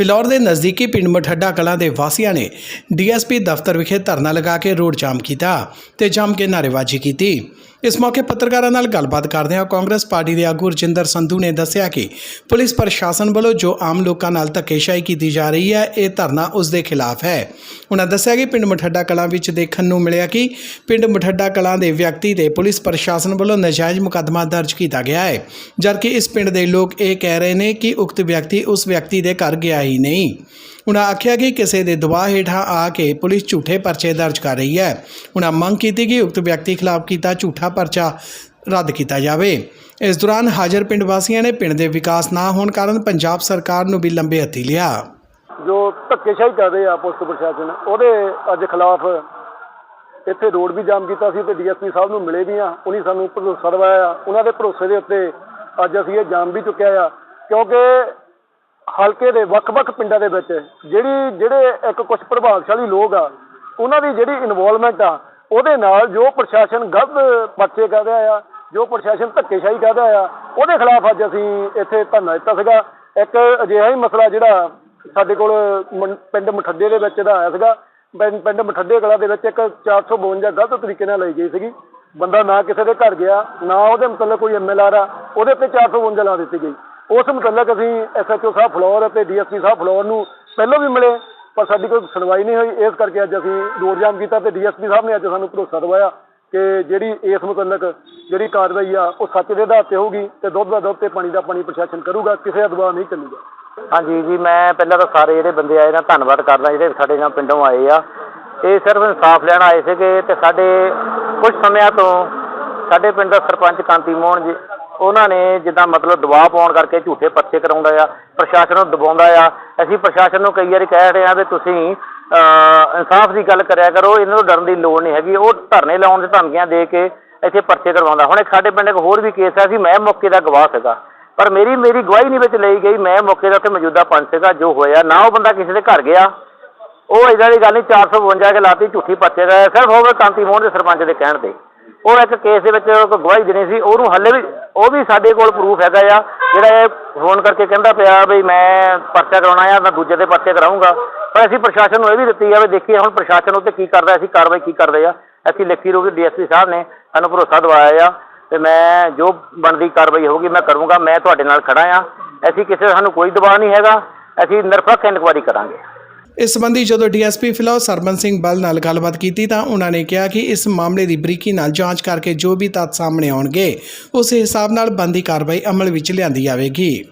ਫਿਲੌਰ ਦੇ ਨਜ਼ਦੀਕੀ ਪਿੰਡ ਮਠੱਡਾ ਕਲਾਂ ਦੇ ਵਾਸੀਆਂ ਨੇ ਡੀਐਸਪੀ ਦਫ਼ਤਰ ਵਿਖੇ ਧਰਨਾ ਲਗਾ ਕੇ ਰੋਡ ਜਾਮ ਕੀਤਾ ਤੇ ਜੰਮ ਕੇ ਨਾਅਰੇਬਾਜ਼ੀ ਕੀਤੀ। ਇਸ ਮੌਕੇ ਪੱਤਰਕਾਰਾਂ ਨਾਲ ਗੱਲਬਾਤ ਕਰਦਿਆਂ ਕਾਂਗਰਸ ਪਾਰਟੀ ਦੇ ਆਗੂ ਰਜਿੰਦਰ ਸੰਧੂ ਨੇ ਦੱਸਿਆ ਕਿ ਪੁਲਿਸ ਪ੍ਰਸ਼ਾਸਨ ਵੱਲੋਂ ਜੋ ਆਮ ਲੋਕਾਂ ਨਾਲ ਧੱਕੇਸ਼ਾਹੀ ਕੀਤੀ ਜਾ ਰਹੀ ਹੈ, ਇਹ ਧਰਨਾ ਉਸ ਦੇ ਖਿਲਾਫ ਹੈ। ਉਹਨਾਂ ਦੱਸਿਆ ਕਿ ਪਿੰਡ ਮਠੱਡਾ ਕਲਾਂ ਵਿੱਚ ਦੇਖਣ ਨੂੰ ਮਿਲਿਆ ਕਿ ਪਿੰਡ ਮਠੱਡਾ ਕਲਾਂ ਦੇ ਵਿਅਕਤੀ ਤੇ ਪੁਲਿਸ ਪ੍ਰਸ਼ਾਸਨ ਵੱਲੋਂ ਨਜਾਇਜ਼ ਮੁਕੱਦਮਾ ਦਰਜ ਕੀਤਾ ਗਿਆ ਹੈ, ਜਦਕਿ ਇਸ ਪਿੰਡ ਦੇ ਲੋਕ ਇਹ ਕਹਿ ਰਹੇ ਨੇ ਕਿ ਉਕਤ ਵਿਅਕਤੀ ਉਸ ਵਿਅਕਤੀ ਦੇ ਘਰ ਗਿਆ ਹੀ ਨਹੀਂ। ਉਹਨਾਂ ਆਖਿਆ ਕਿ ਕਿਸੇ ਦੇ ਦਬਾਅ ਹੇਠਾਂ ਆ ਕੇ ਪੁਲਿਸ ਝੂਠੇ ਪਰਚੇ ਦਰਜ ਕਰ ਰਹੀ ਹੈ। ਉਹਨਾਂ ਮੰਗ ਕੀਤੀ ਕਿ ਉਕਤ ਵਿਅਕਤੀ ਖਿਲਾਫ ਕੀਤਾ ਝੂਠਾ ਪਰਚਾ ਰੱਦ ਕੀਤਾ ਜਾਵੇ। ਇਸ ਦੌਰਾਨ ਹਾਜ਼ਰ ਪਿੰਡ ਵਾਸੀਆਂ ਨੇ ਪਿੰਡ ਦੇ ਵਿਕਾਸ ਨਾ ਹੋਣ ਕਾਰਨ ਪੰਜਾਬ ਸਰਕਾਰ ਨੂੰ ਵੀ ਲੰਬੇ ਹੱਥੀ ਲਿਆ। ਜੋ ਧੱਕੇਸ਼ਾਹੀ ਕਰ ਰਹੇ ਆ ਪੁਲਿਸ ਪ੍ਰਸ਼ਾਸਨ, ਉਹਦੇ ਅੱਜ ਖਿਲਾਫ ਇੱਥੇ ਰੋਡ ਵੀ ਜਾਮ ਕੀਤਾ ਸੀ ਤੇ ਡੀਐਸਪੀ ਸਾਹਿਬ ਨੂੰ ਮਿਲੇ ਵੀ ਆ। ਉਹਨੇ ਸਾਨੂੰ ਭਰੋਸਾ ਦਿਵਾਇਆ ਉਹਨਾਂ ਦੇ ਭਰੋਸੇ ਦੇ ਉੱਤੇ ਅੱਜ ਅਸੀਂ ਇਹ ਜਾਮ ਵੀ ਚੁੱਕਿਆ ਆ। ਕਿਉਂਕਿ ਹਲਕੇ ਦੇ ਵੱਖ-ਵੱਖ ਪਿੰਡਾਂ ਦੇ ਵਿੱਚ ਜਿਹੜੀ, ਜਿਹੜੇ ਇੱਕ ਕੁਝ ਪ੍ਰਭਾਵਸ਼ਾਲੀ ਲੋਕ ਆ, ਉਹਨਾਂ ਦੀ ਜਿਹੜੀ ਇਨਵੋਲਵਮੈਂਟ ਆ, ਉਹਦੇ ਨਾਲ ਜੋ ਪ੍ਰਸ਼ਾਸਨ ਗਲਤ ਪਰਚੇ ਕਰ ਰਿਹਾ ਆ, ਜੋ ਪ੍ਰਸ਼ਾਸਨ ਧੱਕੇਸ਼ਾਹੀ ਕਰ ਰਿਹਾ ਆ, ਉਹਦੇ ਖਿਲਾਫ ਅੱਜ ਅਸੀਂ ਇੱਥੇ ਧਰਨਾ ਦਿੱਤਾ ਸੀਗਾ। ਇੱਕ ਅਜਿਹਾ ਹੀ ਮਸਲਾ ਜਿਹੜਾ ਸਾਡੇ ਕੋਲ ਮੰ- ਪਿੰਡ ਮਠੱਡੇ ਦੇ ਵਿੱਚ ਦਾ ਆਇਆ ਸੀਗਾ। ਪਿੰਡ ਪਿੰਡ ਮਠੱਡੇ ਕਲਾ ਦੇ ਵਿੱਚ ਇੱਕ 452 ਗਲਤ ਤਰੀਕੇ ਨਾਲ ਲਈ ਗਈ ਸੀਗੀ। ਬੰਦਾ ਨਾ ਕਿਸੇ ਦੇ ਘਰ ਗਿਆ, ਨਾ ਉਹਦੇ ਮਤਲਬ ਕੋਈ ਐਮਐਲਆਰ ਆ, ਉਹਦੇ ਤੇ 452 ਲਾ ਦਿੱਤੀ ਗਈ। ਉਸ ਮੁਤਲਕ ਅਸੀਂ ਐਸਐਚਓ ਸਾਹਿਬ ਫਲੋਰ ਅਤੇ ਡੀਐਸਪੀ ਸਾਹਿਬ ਫਲੋਰ ਨੂੰ ਪਹਿਲਾਂ ਵੀ ਮਿਲੇ, ਪਰ ਸਾਡੀ ਕੋਈ ਸੁਣਵਾਈ ਨਹੀਂ ਹੋਈ। ਇਸ ਕਰਕੇ ਅੱਜ ਅਸੀਂ ਰੋਡ ਜਾਮ ਕੀਤਾ ਤੇ ਡੀਐਸਪੀ ਸਾਹਿਬ ਨੇ ਅੱਜ ਸਾਨੂੰ ਭਰੋਸਾ ਦਵਾਇਆ ਕਿ ਜਿਹੜੀ ਇਸ ਮੁਤਲਕ ਜਿਹੜੀ ਕਾਰਵਾਈ ਆ, ਉਹ ਸੱਚ ਦੇ ਆਧਾਰ ਤੇ ਹੋਊਗੀ ਤੇ ਦੁੱਧ ਦਾ ਦੁੱਧ ਤੇ ਪਾਣੀ ਦਾ ਪਾਣੀ ਪ੍ਰਸ਼ਾਸਨ ਕਰੂਗਾ, ਕਿਸੇ ਦਾ ਦਬਾਅ ਨਹੀਂ ਚੱਲੂਗਾ। ਹਾਂਜੀ ਜੀ, ਮੈਂ ਪਹਿਲਾਂ ਤਾਂ ਸਾਰੇ ਜਿਹੜੇ ਬੰਦੇ ਆਏ ਨਾ, ਧੰਨਵਾਦ ਕਰਦਾ ਜਿਹੜੇ ਸਾਡੇ ਨਾਲ ਪਿੰਡੋਂ ਆਏ ਆ। ਇਹ ਸਿਰਫ ਇਨਸਾਫ ਲੈਣ ਆਏ ਸੀਗੇ ਤੇ ਸਾਡੇ ਕੁਝ ਸਮਿਆਂ ਤੋਂ ਸਾਡੇ ਪਿੰਡ ਦਾ ਸਰਪੰਚ ਕਾਂਤੀ ਮੋਹਨ ਜੀ ਉਹਨਾਂ ਨੇ ਜਿੱਦਾਂ ਮਤਲਬ ਦਬਾਅ ਪਾਉਣ ਕਰਕੇ ਝੂਠੇ ਪਰਚੇ ਕਰਾਉਂਦਾ ਆ, ਪ੍ਰਸ਼ਾਸਨ ਨੂੰ ਦਬਾਉਂਦਾ ਆ। ਅਸੀਂ ਪ੍ਰਸ਼ਾਸਨ ਨੂੰ ਕਈ ਵਾਰੀ ਕਹਿ ਰਹੇ ਆ ਵੀ ਤੁਸੀਂ ਇਨਸਾਫ ਦੀ ਗੱਲ ਕਰਿਆ ਕਰੋ, ਇਹਨਾਂ ਨੂੰ ਡਰਨ ਦੀ ਲੋੜ ਨਹੀਂ ਹੈਗੀ। ਉਹ ਧਰਨੇ ਲਾਉਣ ਦੇ ਧਮਕੀਆਂ ਦੇ ਕੇ ਇੱਥੇ ਪਰਚੇ ਕਰਵਾਉਂਦਾ। ਹੁਣ ਇੱਕ ਸਾਡੇ ਪਿੰਡ ਇੱਕ ਹੋਰ ਵੀ ਕੇਸ ਹੈ ਸੀ ਮੈਂ ਮੌਕੇ ਦਾ ਗਵਾਹ ਸੀਗਾ। ਪਰ ਮੇਰੀ ਮੇਰੀ ਗਵਾਹੀ ਨਹੀਂ ਵਿੱਚ ਲਈ ਗਈ। ਮੈਂ ਮੌਕੇ ਦਾ ਉੱਥੇ ਮੌਜੂਦਾ ਪੰਚ ਸੀਗਾ, ਜੋ ਹੋਇਆ। ਨਾ ਉਹ ਬੰਦਾ ਕਿਸੇ ਦੇ ਘਰ ਗਿਆ। ਉਹ ਇਦਾਂ ਦੀ ਗੱਲ ਨਹੀਂ 452 ਕੇ ਲਾਤੀ, ਝੂਠੀ ਪਰਚੇ ਦਾ ਸਿਰਫ ਹੋਵੇ ਕਾਂਤੀ ਮੋਹਨ ਦੇ ਸਰਪੰਚ ਦੇ ਕਹਿਣ ਤੇ। ਉਹ ਇੱਕ ਕੇਸ ਦੇ ਵਿੱਚ ਕੋਈ ਗਵਾਹੀ ਦੇਣੀ ਸੀ, ਉਹਨੂੰ ਹੱਲੇ ਵੀ ਉਹ ਵੀ ਸਾਡੇ ਕੋਲ ਪ੍ਰੂਫ ਹੈਗਾ ਆ, ਜਿਹੜਾ ਇਹ ਫੋਨ ਕਰਕੇ ਕਹਿੰਦਾ ਪਿਆ ਵੀ ਮੈਂ ਪਰਚਾ ਕਰਾਉਣਾ ਆ, ਮੈਂ ਦੂਜੇ 'ਤੇ ਪਰਚੇ ਕਰਾਉਂਗਾ ਪਰ ਅਸੀਂ ਪ੍ਰਸ਼ਾਸਨ ਨੂੰ ਇਹ ਵੀ ਦਿੱਤੀ ਆ ਵੀ ਦੇਖੀਏ ਹੁਣ ਪ੍ਰਸ਼ਾਸਨ ਉੱਤੇ ਕੀ ਕਰਦਾ, ਅਸੀਂ ਕਾਰਵਾਈ ਕੀ ਕਰਦੇ ਆ। ਅਸੀਂ ਲਿਖੀ ਰੂਪ ਡੀਐਸਪੀ ਸਾਹਿਬ ਨੇ ਸਾਨੂੰ ਭਰੋਸਾ ਦਵਾਇਆ ਆ ਤੇ ਮੈਂ ਜੋ ਬਣਦੀ ਕਾਰਵਾਈ ਹੋਊਗੀ ਮੈਂ ਕਰੂੰਗਾ, ਮੈਂ ਤੁਹਾਡੇ ਨਾਲ ਖੜਾ ਆ। ਅਸੀਂ ਕਿਸੇ ਸਾਨੂੰ ਕੋਈ ਦਬਾਅ ਨਹੀਂ ਹੈਗਾ, ਅਸੀਂ ਨਿਰਪੱਖ ਇਨਕੁਆਇਰੀ ਕਰਾਂਗੇ। ਇਸ ਸੰਬੰਧੀ ਜਦੋਂ ਡੀਐਸਪੀ ਫਿਲੌਰ ਸਰਮਨ ਸਿੰਘ ਬਲ ਨਾਲ ਗੱਲਬਾਤ ਕੀਤੀ ਤਾਂ ਉਹਨਾਂ ਨੇ ਕਿਹਾ ਕਿ ਇਸ ਮਾਮਲੇ ਦੀ ਬਰੀਕੀ ਨਾਲ ਜਾਂਚ ਕਰਕੇ ਜੋ ਵੀ ਤੱਥ ਸਾਹਮਣੇ ਆਉਣਗੇ, ਉਸ ਹਿਸਾਬ ਨਾਲ ਬੰਦੀ ਕਾਰਵਾਈ ਅਮਲ ਵਿੱਚ ਲਿਆਂਦੀ ਜਾਵੇਗੀ।